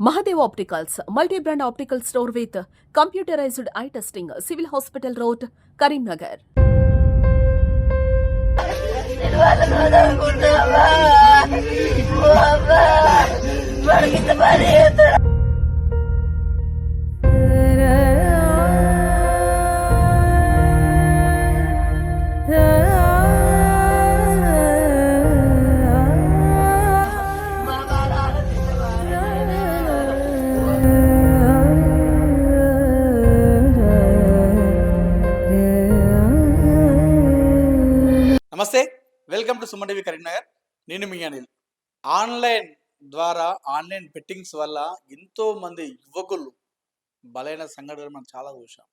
Mahadev Opticals, multi-brand optical store with computerized eye testing, Civil Hospital Road, Karimnagar. వాళ్ళను వదలకుంటావా ఓ అమ్మా వాడికి నమస్తే welcome to Suman TV Karimnagar. నేను మీ అనిల్. ఆన్లైన్ ద్వారా ఆన్లైన్ బెట్టింగ్స్ వల్ల ఎంతో మంది యువకులు బలైన సంఘటనలు మనం చాలా చూసాం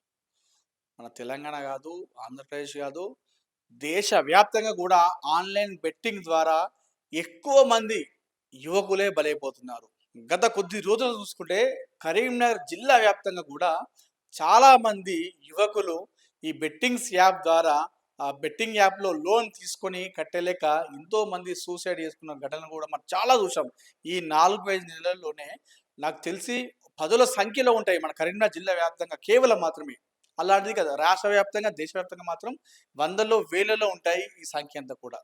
మన తెలంగాణ కాదు ఆంధ్రప్రదేశ్ కాదు దేశ వ్యాప్తంగా కూడా ఆన్లైన్ బెట్టింగ్ ద్వారా ఎక్కువ మంది యువకులే బలైపోతున్నారు. గత కొద్ది రోజులు చూసుకుంటే కరీంనగర్ జిల్లా వ్యాప్తంగా కూడా చాలామంది యువకులు ఈ బెట్టింగ్స్ యాప్ ద్వారా బెట్టింగ్ యాప్లో లోన్ తీసుకొని కట్టలేక ఎంతో మంది సూసైడ్ చేసుకున్న ఘటనలు కూడా మనం చాలా చూసాం. ఈ నాలుగు ఐదు నెలల్లోనే నాకు తెలిసి పదుల సంఖ్యలో ఉంటాయి మన కరీంనగర్ జిల్లా వ్యాప్తంగా కేవలం మాత్రమే. అలాంటిది కదా రాష్ట్ర వ్యాప్తంగా దేశవ్యాప్తంగా మాత్రం వందల్లో వేలలో ఉంటాయి ఈ సంఖ్య అంతా కూడా.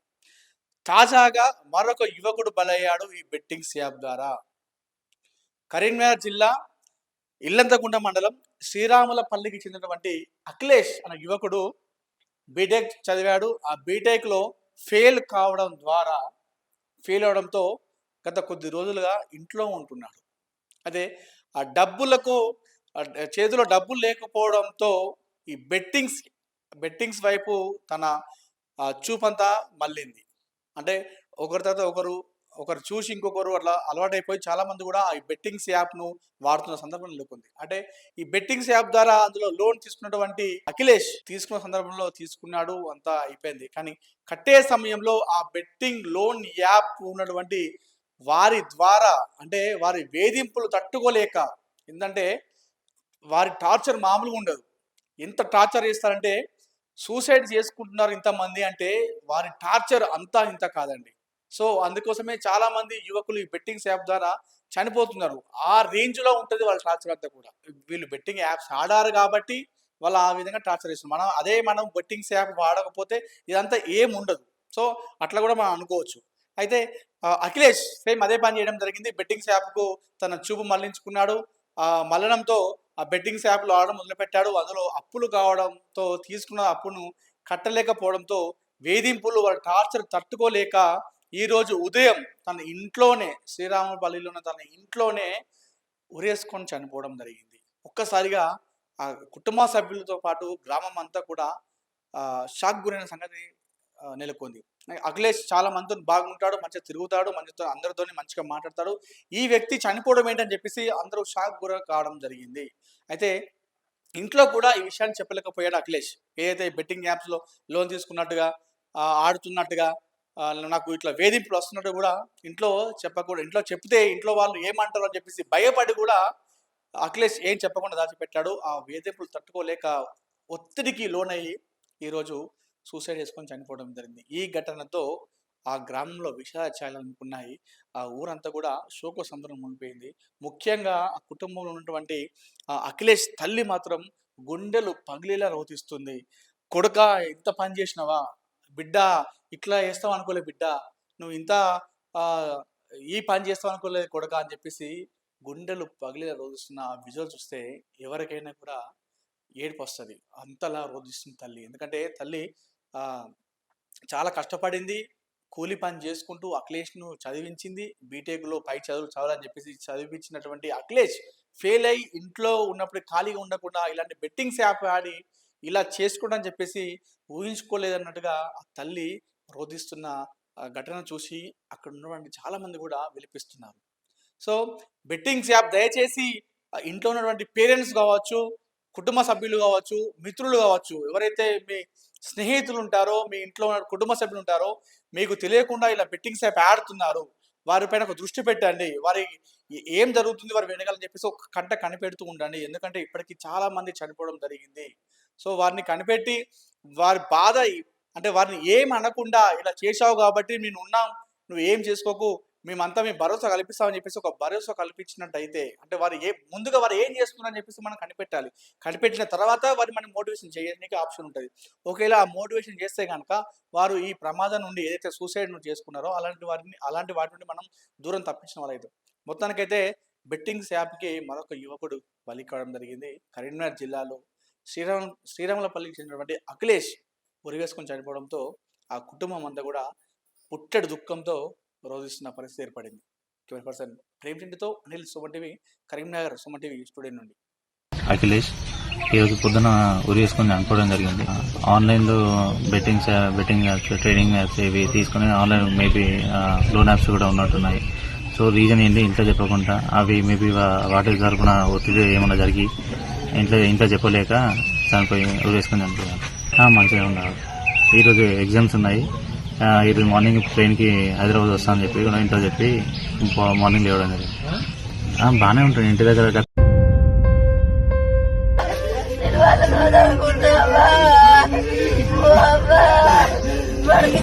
తాజాగా మరొక యువకుడు బలయ్యాడు ఈ బెట్టింగ్స్ యాప్ ద్వారా. కరీంనగర్ జిల్లా ఇల్లంతకుంట మండలం శ్రీరాములపల్లికి చెందినటువంటి అఖిలేష్ అనే యువకుడు బీటెక్ చదివాడు. ఆ బీటెక్లో ఫెయిల్ కావడం ద్వారా ఫెయిల్ అవడంతో గత కొద్ది రోజులుగా ఇంట్లో ఉంటున్నాడు. అదే ఆ డబ్బులకు చేతిలో డబ్బులు లేకపోవడంతో ఈ బెట్టింగ్స్ బెట్టింగ్స్ వైపు తన ఆ, చూపంతా మళ్ళింది. అంటే ఒకరి తర్వాత ఒకరు ఒకరు చూసి ఇంకొకరు అట్లా అలవాటైపోయి చాలా మంది కూడా ఈ బెట్టింగ్స్ యాప్ను వాడుతున్న సందర్భం నెలకొంది. అంటే ఈ బెట్టింగ్స్ యాప్ ద్వారా అందులో లోన్ తీసుకున్నటువంటి అఖిలేష్ తీసుకున్న సందర్భంలో తీసుకున్నాడు అంతా అయిపోయింది. కానీ కట్టే సమయంలో ఆ బెట్టింగ్ లోన్ యాప్ ఉన్నటువంటి వారి ద్వారా అంటే వారి వేధింపులు తట్టుకోలేక ఏంటంటే వారి టార్చర్ మామూలుగా ఉండదు. ఎంత టార్చర్ చేస్తారంటే సూసైడ్ చేసుకుంటున్నారు ఇంతమంది అంటే వారి టార్చర్ అంతా ఇంత కాదండి. సో అందుకోసమే చాలా మంది యువకులు ఈ బెట్టింగ్స్ యాప్ ద్వారా చనిపోతున్నారు. ఆ రేంజ్లో ఉంటుంది వాళ్ళ టార్చర్ అంతా కూడా. వీళ్ళు బెట్టింగ్ యాప్స్ ఆడారు కాబట్టి వాళ్ళు ఆ విధంగా టార్చర్ చేస్తున్నారు. మనం అదే మనం బెట్టింగ్స్ యాప్ వాడకపోతే ఇదంతా ఏం ఉండదు. సో అట్లా కూడా మనం అనుకోవచ్చు. అయితే అఖిలేష్ సేమ్ అదే పని చేయడం జరిగింది. బెట్టింగ్స్ యాప్కు తన చూపు మళ్ళించుకున్నాడు. ఆ మల్లడంతో ఆ బెట్టింగ్స్ యాప్లో ఆడడం మొదలుపెట్టాడు. అందులో అప్పులు కావడంతో తీసుకున్న అప్పును కట్టలేకపోవడంతో వేధింపులు వాళ్ళ టార్చర్ తట్టుకోలేక ఈరోజు ఉదయం తన ఇంట్లోనే శ్రీరామపల్లిలో ఉన్న తన ఇంట్లోనే ఉరేసుకొని చనిపోవడం జరిగింది. ఒక్కసారిగా ఆ కుటుంబ సభ్యులతో పాటు గ్రామం అంతా కూడా షాక్ గురైన సంగతి నెలకొంది. అఖిలేష్ చాలా మందితో బాగుంటాడు మంచిగా తిరుగుతాడు మంచితో అందరితో మంచిగా మాట్లాడతాడు. ఈ వ్యక్తి చనిపోవడం ఏంటని చెప్పేసి అందరూ షాక్ గుర కావడం జరిగింది. అయితే ఇంట్లో కూడా ఈ విషయాన్ని చెప్పలేకపోయాడు అఖిలేష్. ఏదైతే బెట్టింగ్ యాప్స్లో లోన్ తీసుకున్నట్టుగా ఆడుతున్నట్టుగా నాకు ఇట్లా వేధింపులు వస్తున్నట్టు కూడా ఇంట్లో చెప్పకూడదు. ఇంట్లో చెప్తే ఇంట్లో వాళ్ళు ఏమంటారు అని చెప్పేసి భయపడి కూడా అఖిలేష్ ఏం చెప్పకుండా దాచిపెట్టాడు. ఆ వేధింపులు తట్టుకోలేక ఒత్తిడికి లోనయ్యి ఈరోజు సూసైడ్ చేసుకొని చనిపోవడం జరిగింది. ఈ ఘటనతో ఆ గ్రామంలో విషాద అనుకున్నాయి ఆ ఊరంతా కూడా శోక సందర్భం ఉండిపోయింది ముఖ్యంగా ఆ కుటుంబంలో ఉన్నటువంటి ఆ అఖిలేష్ తల్లి మాత్రం గుండెలు పగిలేలా రోతిస్తుంది కొడుక ఎంత పని చేసినావా? బిడ్డ ఇట్లా చేస్తావు అనుకోలే బిడ్డ నువ్వు ఇంత ఈ పని చేస్తావు అనుకోలేదు కొడక అని చెప్పేసి గుండెలు పగిలేలా రోధిస్తున్న ఆ విజువల్ చూస్తే ఎవరికైనా కూడా ఏడుపు వస్తుంది. అంతలా రోధిస్తుంది తల్లి. ఎందుకంటే తల్లి చాలా కష్టపడింది. కూలి పని చేసుకుంటూ అఖిలేష్ను చదివించింది. బీటెక్లో పై చదువులు చదవాలని చెప్పేసి చదివించినటువంటి అఖిలేష్ ఫెయిల్ అయి ఇంట్లో ఉన్నప్పుడు ఖాళీగా ఉండకుండా ఇలాంటి బెట్టింగ్స్ యాప్ ఆడి ఇలా చేసుకోవడం అని చెప్పేసి ఊహించుకోలేదన్నట్టుగా ఆ తల్లి రోధిస్తున్న ఘటన చూసి అక్కడ ఉన్నటువంటి చాలామంది కూడా విలిపిస్తున్నారు. సో బెట్టింగ్స్ యాప్ దయచేసి ఇంట్లో ఉన్నటువంటి పేరెంట్స్ కావచ్చు కుటుంబ సభ్యులు కావచ్చు మిత్రులు కావచ్చు ఎవరైతే మీ స్నేహితులు ఉంటారో మీ ఇంట్లో ఉన్న కుటుంబ సభ్యులు ఉంటారో మీకు తెలియకుండా ఇలా బెట్టింగ్స్ యాప్ ఆడుతున్నారు. వారిపైన ఒక దృష్టి పెట్టండి. వారి ఏం జరుగుతుంది వారు వెనకాలని చెప్పేసి ఒక కంట కనిపెడుతూ ఉండండి. ఎందుకంటే ఇప్పటికి చాలా మంది చనిపోవడం జరిగింది. సో వారిని కనిపెట్టి వారి బాధ అంటే వారిని ఏం అనకుండా ఇలా చేశావు కాబట్టి నేను ఉన్నాం నువ్వు ఏం చేసుకోకు మేమంతా మీ భరోసా కల్పిస్తామని చెప్పేసి ఒక భరోసా కల్పించినట్టయితే అంటే వారు ఏ ముందుగా వారు ఏం చేస్తున్నారని చెప్పేసి మనం కనిపెట్టాలి. కనిపెట్టిన తర్వాత వారి మనం మోటివేషన్ చేయడానికి ఆప్షన్ ఉంటుంది. ఒకవేళ ఆ మోటివేషన్ చేస్తే కనుక వారు ఈ ప్రమాదం నుండి ఏదైతే సూసైడ్ నుండి చేసుకున్నారో అలాంటి వారిని అలాంటి వాటి నుండి మనం దూరం తప్పించిన వాళ్ళైతే. మొత్తానికైతే బెట్టింగ్స్ యాప్కి మరొక యువకుడు బలి కావడం జరిగింది. కరీంనగర్ జిల్లాలో శ్రీరామ శ్రీరాములపల్లికి చెందినటువంటి అఖిలేష్ ఉరివేసుకొని చనిపోవడంతో ఆ కుటుంబం అంతా కూడా పుట్టెడు దుఃఖంతో రోధిస్తున్న పరిస్థితి ఏర్పడింది. Twenty percent. ప్రేమిటింటితో Anil Suman TV Karimnagar Suman TV studio నుండి. అఖిలేష్ ఈరోజు పొద్దున ఉరి అనుకోవడం జరిగింది. ఆన్లైన్లో bettings betting apps trading apps ఇవి తీసుకుని ఆన్లైన్ మేబీ లోన్ యాప్స్ కూడా ఉన్నట్టున్నాయి. సో రీజన్ ఏంటి ఇంట్లో చెప్పకుండా అవి మేబీ వాటి తరపున ఒత్తిడి ఏమైనా జరిగి ఇంట్లో ఇంట్లో చెప్పలేక చనిపోయి ఉరేసుకొని చనిపోయాను మంచిగా ఉన్నారు. ఈరోజు ఎగ్జామ్స్ ఉన్నాయి. ఆ, మార్నింగ్ ట్రైన్కి హైదరాబాద్ వస్తానని చెప్పి ఇంట్లో చెప్పి మార్నింగ్ లేవడం జరిగింది. బాగానే ఉంటుంది ఇంటి దగ్గర వాడికి